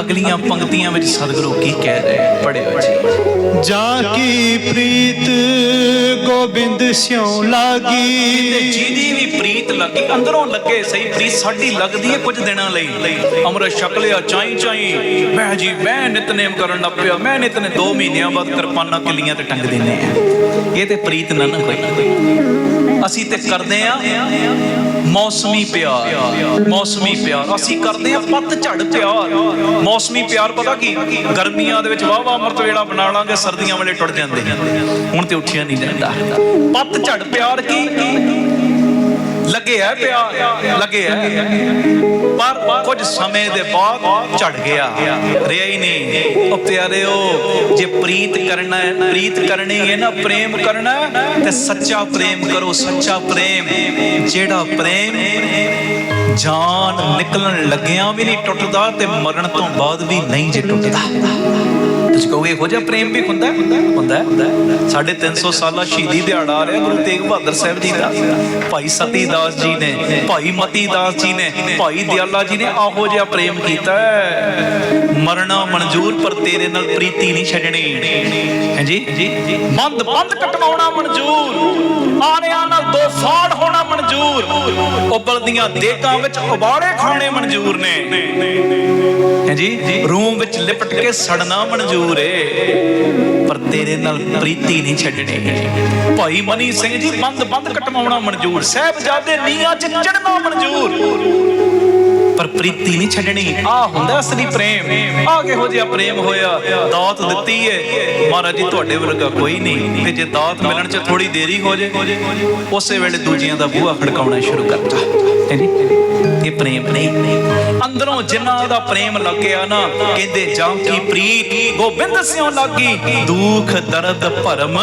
ਅਗਲੀਆਂ ਪੰਕਤੀਆਂ ਵਿੱਚ ਸਤਿਗੁਰੂ ਕੀ ਕਹਿ ਰਹੇ ਪੜਿਓ ਜੀ। ਜਾ ਕੀ ਪ੍ਰੀਤ ਗੋਬਿੰਦ ਸਿਉ ਤੇ ਲਾਗੀ ਜਿਹਦੀ ਵੀ ਪ੍ਰੀਤ ਲੱਗੀ ਅੰਦਰੋਂ ਲੱਗੇ ਸਹੀ ਪ੍ਰੀਤ ਸਾਡੀ ਲੱਗਦੀ ਹੈ ਕੁਝ ਦਿਨਾਂ ਲਈ। ਅੰਮ੍ਰਿਤ ਛਕ ਲਿਆ ਚਾਈ ਚਾਈ। ਮੈਂ ਜੀ ਮੈਂ ਨਿਤਨੇਮ ਕਰਨ ਲੱਗ ਪਿਆ ਮੈਂ ਨਿਤਨੇ 2 ਮਹੀਨਿਆਂ ਬਾਅਦ ਕਿਰਪਾਨਾਂ ਕਿੱਲੀਆਂ ਤੇ ਟੰਗ ਦਿੰਨੇ ਆ। ਇਹ ਤੇ ਪ੍ਰੀਤ ਨਾ ਨਾ ਹੋਈ। ਅਸੀਂ ਤੇ ਕਰਦੇ ਆ ਮੌਸਮੀ ਪਿਆਰ। ਮੌਸਮੀ ਪਿਆਰ। ਅਸੀਂ ਕਰਦੇ ਆ ਪੱਤ ਝੜ ਪਿਆਰ। ਮੌਸਮੀ ਪਿਆਰ ਪਤਾ ਕੀ? ਗਰਮੀਆਂ ਦੇ ਵਿੱਚ ਵਾਹ ਵਾਹ ਅੰਮ੍ਰਿਤ ਵੇਲਾ ਬਣਾ ਲਾਂਗੇ, ਸਰਦੀਆਂ ਵੇਲੇ ਟੁੱਟ ਜਾਂਦੇ ਹੁਣ ਤੇ ਉੱਠਿਆ ਨਹੀਂ ਜਾਂਦਾ। ਪੱਤ ਝੜ ਪਿਆਰ ਕੀ? ਲੱਗੇ ਹੈ ਪਿਆਰ ਲੱਗੇ ਹੈ ਪਰ ਕੁਝ ਸਮੇਂ ਦੇ ਬਾਅਦ ਝੜ ਗਿਆ। ਰਿਹਾ ਹੀ ਨਹੀਂ। ਉਹ ਪਿਆਰਿਓ ਜੇ ਪ੍ਰੀਤ ਕਰਨਾ ਹੈ, ਪ੍ਰੀਤ ਕਰਨੀ ਹੈ ਨਾ, ਪ੍ਰੇਮ ਕਰਨਾ ਤੇ ਸੱਚਾ ਪ੍ਰੇਮ ਕਰੋ, ਸੱਚਾ ਪ੍ਰੇਮ। ਜਿਹੜਾ ਪ੍ਰੇਮ ਜਾਨ ਨਿਕਲਣ ਲੱਗਿਆਂ ਵੀ ਨਹੀਂ ਟੁੱਟਦਾ ਤੇ ਮਰਨ ਤੋਂ ਬਾਅਦ ਵੀ ਨਹੀਂ ਜੇ ਟੁੱਟਦਾ। ਤੁਸੀਂ ਕਹੋਗੇ, ਇਹੋ ਜਿਹਾ ਪ੍ਰੇਮ ਵੀ ਹੁੰਦਾ ਹੁੰਦਾ ਹੈ। 300 ਸਾਲਾ ਸ਼ਹੀਦੀ ਦਿਹਾੜਾ ਆ ਰਿਹਾ ਗੁਰੂ ਤੇਗ ਬਹਾਦਰ ਸਾਹਿਬ ਜੀ ਦਾ। ਭਾਈ ਸਤੀ ਦਾਸ ਜੀ ਨੇ, ਭਾਈ ਮਤੀ ਦਾਸ ਜੀ ਨੇ, ਭਾਈ ਦਿਆਲਾ ਜੀ ਨੇ ਆਹੋ ਜਿਹਾ ਪ੍ਰੇਮ ਕੀਤਾ ਮਰਨਾ ਮਨਜ਼ੂਰ, ਪਰ ਤੇਰੇ ਨਾਲ ਪ੍ਰੀਤੀ ਨਹੀਂ ਛੱਡਣੀ। ਹਾਂਜੀ ਜੀ? ਬੰਦ ਕਟਵਾਉਣਾ ਮਨਜ਼ੂਰ। ਆਣਿਆਂ ਨਾਲ ਦੋ ਫਾੜ ਹੋਣਾ ਮਨਜ਼ੂਰ। ਉਬਲਦੀਆਂ ਦੇਗਾਂ ਵਿੱਚ ਉਬਾਲੇ ਖਾਣੇ ਮਨਜ਼ੂਰ ਨੇ। ਹਾਂਜੀ ਰੂਮ ਵਿੱਚ ਲਿਪਟ ਕੇ ਸੜਨਾ ਮਨਜ਼ੂਰ ਏ। ਪਰ ਤੇਰੇ ਨਾਲ ਪ੍ਰੀਤੀ ਨਹੀਂ ਛੱਡਣੀ। ਭਾਈ ਮਨੀ ਸਿੰਘ ਜੀ ਬੰਦ ਬੰਦ ਕਟਵਾਉਣਾ ਮਨਜ਼ੂਰ। ਸਾਹਿਬਜ਼ਾਦੇ ਨੀਆਂ 'ਚ ਚੜਨਾ ਮਨਜ਼ੂਰ। ਪਰ ਪ੍ਰੀਤੀ ਨਹੀਂ ਛੱਡਣੀ। ਆ ਹੁੰਦਾ ਅਸਲੀ ਪ੍ਰੇਮ। ਆ ਕਿਹੋ ਜਿਹਾ ਪ੍ਰੇਮ ਹੋਇਆ? ਦਾਤ ਦਿੱਤੀ ਏ। ਮਹਾਰਾਜ ਜੀ ਤੁਹਾਡੇ ਵਰਗਾ ਕੋਈ ਨਹੀਂ। ਤੇ ਜੇ ਦਾਤ ਮਿਲਣ 'ਚ ਥੋੜੀ ਦੇਰੀ ਹੋ ਜੇ ਉਸੇ ਵੇਲੇ ਦੂਜਿਆਂ ਦਾ ਬੂਹਾ ਖੜਕਾਉਣਾ ਸ਼ੁਰੂ ਨੀ ਇਹ ਪ੍ਰੇਮ ਨਹੀਂ। ਅੰਦਰੋਂ ਜਿਨ੍ਹਾਂ ਦਾ ਪ੍ਰੇਮ ਲੱਗਿਆ ਨਾ ਕਹਿੰਦੇ ਜਾਂ ਕੀ ਪ੍ਰੀਤ ਗੋਬਿੰਦ ਸਿਉ ਲੱਗੀ? ਦੁੱਖ ਦਰਦ ਭਰਮ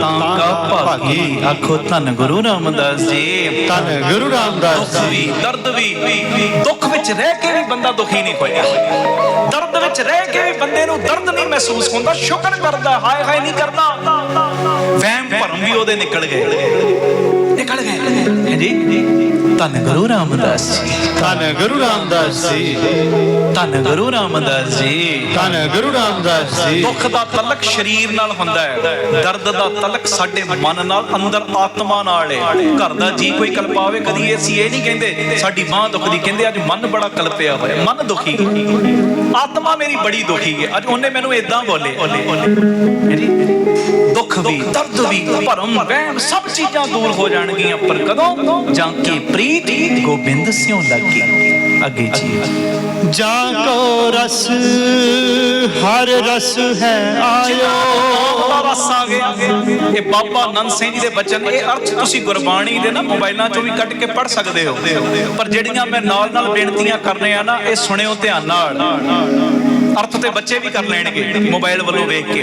ਤਾਂ ਕਾ ਭਾਗੀ? ਆਖੋ ਧੰਨ ਗੁਰੂ ਰਾਮਦਾਸ ਜੀ। ਧੰਨ ਗੁਰੂ ਰਾਮਦਾਸ ਵੀ ਦਰਦ ਵੀ ਦੁੱਖ ਵਿੱਚ ਰਹਿ ਕੇ ਵੀ ਬੰਦਾ ਦੁਖੀ ਨਹੀਂ ਹੋਇਆ ਦਰਦ ਵਿੱਚ ਰਹਿ ਕੇ ਵੀ ਬੰਦੇ ਨੂੰ ਦਰਦ ਨਹੀਂ ਮਹਿਸੂਸ ਹੁੰਦਾ ਸ਼ੁਕਰ ਕਰਦਾ ਹਾਏ ਹਾਏ ਨਹੀਂ ਕਰਦਾ ਵਹਿਮ ਭਰਮ ਵੀ ਉਹਦੇ ਨਿਕਲ ਗਏ। ਨਿਕਲ ਗਏ। ਹੈ ਜੀ ਧੰਨ ਗੁਰੂ ਰਾਮਦਾਸ ਜੀ। ਧੰਨ ਗੁਰੂ ਰਾਮਦਾਸ ਜੀ। ਧੰਨ ਗੁਰੂ ਰਾਮਦਾਸ ਜੀ। ਧੰਨ ਗੁਰੂ ਰਾਮਦਾਸ ਜੀ। ਦੁੱਖ ਦਾ ਤਲਕ ਸਰੀਰ ਨਾਲ ਹੁੰਦਾ ਹੈ। ਦਰਦ ਦਾ ਤਲਕ ਸਾਡੇ ਮਨ ਨਾਲ ਅੰਦਰ ਆਤਮਾ ਨਾਲ ਹੈ। ਘਰ ਦਾ ਜੀ ਕੋਈ ਕਲਪਾਵੇ ਕਦੀ ਅਸੀਂ ਇਹ ਨਹੀਂ ਕਹਿੰਦੇ। ਸਾਡੀ ਬਾਹ ਦੁਖਦੀ ਕਹਿੰਦੇ ਅੱਜ ਮਨ ਬੜਾ ਕਲਪਿਆ ਹੋਇਆ। ਮਨ ਦੁਖੀ। ਆਤਮਾ ਮੇਰੀ ਬੜੀ ਦੁਖੀ ਹੈ। ਅੱਜ ਉਹਨੇ ਮੈਨੂੰ ਇਦਾਂ ਬੋਲੇ। ਦੁੱਖ ਵੀ ਦਰਦ ਵੀ ਭਰਮ ਵਹਿਮ ਸਭ ਚੀਜ਼ਾਂ ਦੂਰ ਹੋ ਜਾਣਗੀਆਂ। ਪਰ ਕਦੋਂ? ਜਾਂ ਕੀ ਪ੍ਰੀਤ ਗੋਬਿੰਦ ਸਿਉ ਲੱਗੀ ਅੱਗੇ ਜੀ। ਜਾਂ ਕੋ ਰਸ ਹਰ ਰਸ ਹੈ ਆਇਓ। ਦਾ ਰਸ ਆ ਗਿਆ ਇਹ ਬਾਬਾ ਨੰਦ ਸਿੰਘ ਜੀ ਦੇ ਬਚਨ ਇਹ ਅਰਥ ਤੁਸੀਂ ਗੁਰਬਾਣੀ ਦੇ ਨਾ ਮੋਬਾਈਲਾਂ ਚੋਂ ਵੀ ਕੱਢ ਕੇ ਪੜ ਸਕਦੇ ਹੋ। ਪਰ ਜਿਹੜੀਆਂ ਮੈਂ ਨਾਲ ਨਾਲ ਬੇਨਤੀਆਂ ਕਰ ਰਿਹਾ ਨਾ ਇਹ ਸੁਣਿਓ ਧਿਆਨ ਨਾਲ। ਅਰਥ ਤੇ ਬੱਚੇ ਵੀ ਕਰ ਲੈਣਗੇ, ਮੋਬਾਈਲ ਵੱਲੋਂ ਵੇਖ ਕੇ।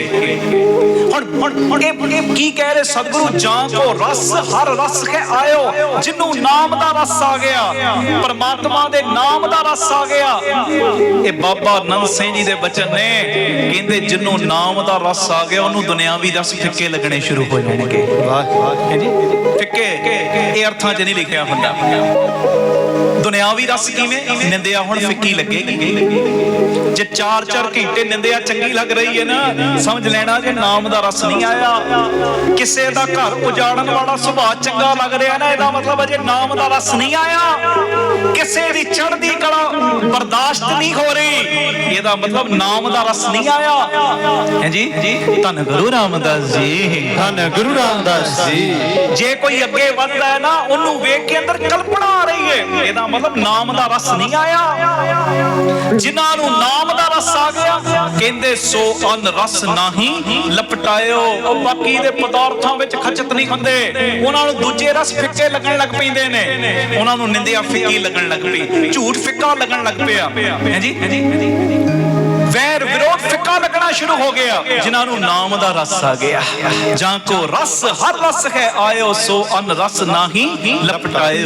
ਹੁਣ ਹੁਣ ਇਹ ਕੀ ਕਹਿ ਰਹੇ ਸਤਿਗੁਰੂ? ਜਾਂ ਕੋ ਰਸ, ਹਰ ਰਸ ਹੈ ਆਇਓ ਜਿਹਨੂੰ ਨਾਮ ਦਾ ਰਸ ਆ ਗਿਆ, ਪਰਮਾਤਮਾ ਦੇ ਨਾਮ ਦਾ ਰਸ ਆ ਗਿਆ। ਇਹ ਬਾਬਾ ਨੰਦ ਸਿੰਘ ਜੀ ਦੇ ਬਚਨ ਨੇ, ਕਹਿੰਦੇ ਜਿਹਨੂੰ ਨਾਮ ਦਾ ਰਸ ਆ ਗਿਆ, ਉਹਨੂੰ ਦੁਨਿਆਵੀ ਰਸ ਫਿੱਕੇ ਲੱਗਣੇ ਸ਼ੁਰੂ ਹੋ ਜਾਣਗੇ। ਵਾਹ ਹੈ ਜੀ ਫਿੱਕੇ, ਇਹ ਅਰਥਾਂ 'ਚ ਨਹੀਂ ਲਿਖਿਆ ਹੁੰਦਾ। ਦੁਨਿਆਵੀ ਰਸ ਕਿਵੇਂ? ਨਿੰਦਿਆ ਹੁਣ ਫਿੱਕੀ ਲੱਗੇਗੀ। ਜੇ ਚਾਰ 4-4 ਘੰਟੇ ਨਿੰਦਿਆ ਚੰਗੀ ਲੱਗ ਰਹੀ ਹੈ ਨਾ। ਸਮਝ ਲੈਣਾ ਜੇ ਨਾਮ ਦਾ ਰਸ ਨਹੀਂ ਆਇਆ। ਕਿਸੇ ਦਾ ਘਰ ਉਜਾੜਨ ਵਾਲਾ ਸੁਭਾਅ ਚੰਗਾ ਲੱਗ ਰਿਹਾ ਨਾ ਇਹਦਾ ਮਤਲਬ ਅਜੇ ਨਾਮ ਦਾ ਰਸ ਨਹੀਂ ਆਇਆ। ਕਿਸੇ ਦੀ ਚੜ੍ਹਦੀ ਕਲਾ ਬਰਦਾਸ਼ਤ ਨਹੀਂ ਹੋ ਰਹੀ। ਇਹਦਾ ਮਤਲਬ ਨਾਮ ਦਾ ਰਸ ਨਹੀਂ ਆਇਆ। ਹੈ ਜੀ? ਧੰਨ ਗੁਰੂ ਰਾਮਦਾਸ ਜੀ। ਧੰਨ ਗੁਰੂ ਰਾਮਦਾਸ ਜੀ। ਜੇ ਕੋਈ ਅੱਗੇ ਵੱਧਦਾ ਹੈ ਨਾ ਉਹਨੂੰ ਵੇਖ ਕੇ ਅੰਦਰ ਕਲਪਨਾ ਆ ਰਹੀ ਹੈ। ਇਹਦਾ ਮਤਲਬ ਨਾਮ ਦਾ ਰਸ ਨਹੀਂ ਆਇਆ। ਜਿਨ੍ਹਾਂ ਨੂੰ ਨਾਮ ਦਾ ਰਸ ਆ ਗਿਆ। ਕਹਿੰਦੇ, ਸੋ ਅਨ ਰਸ ਨਹੀਂ ਲਪਟਾਇਓ। ਉਹ ਬਾਕੀ ਦੇ ਪਦਾਰਥਾਂ ਵਿੱਚ ਖਚਤ ਨਹੀਂ ਹੁੰਦੇ। ਉਹਨਾਂ ਨੂੰ ਦੂਜੇ ਰਸ ਫਿੱਕੇ ਲੱਗਣ ਲੱਗ ਪੈਂਦੇ ਨੇ। ਉਹਨਾਂ ਨੂੰ ਨਿੰਦਿਆ ਫਿੱਕੀ ਲੱਗਣ ਲੱਗ ਪਈ। ਝੂਠ ਫਿੱਕਾ ਲੱਗਣ ਲੱਗ ਪਿਆ। ਹੈ ਵੈਰ ਵਿਰੋਧ ਫਿੱਕਾ ਲੱਗਣਾ ਸ਼ੁਰੂ ਹੋ ਗਿਆ। ਜਿਨ੍ਹਾਂ ਨੂੰ ਨਾਮ ਦਾ ਰਸ ਆ ਗਿਆ। ਜਾਂ ਕੋ ਰਸ, ਹਰ ਰਸ ਹੈ, ਆਇਓ ਸੋ ਅਨ ਰਸ ਨਹੀਂ ਲਪਟਾਇਓ।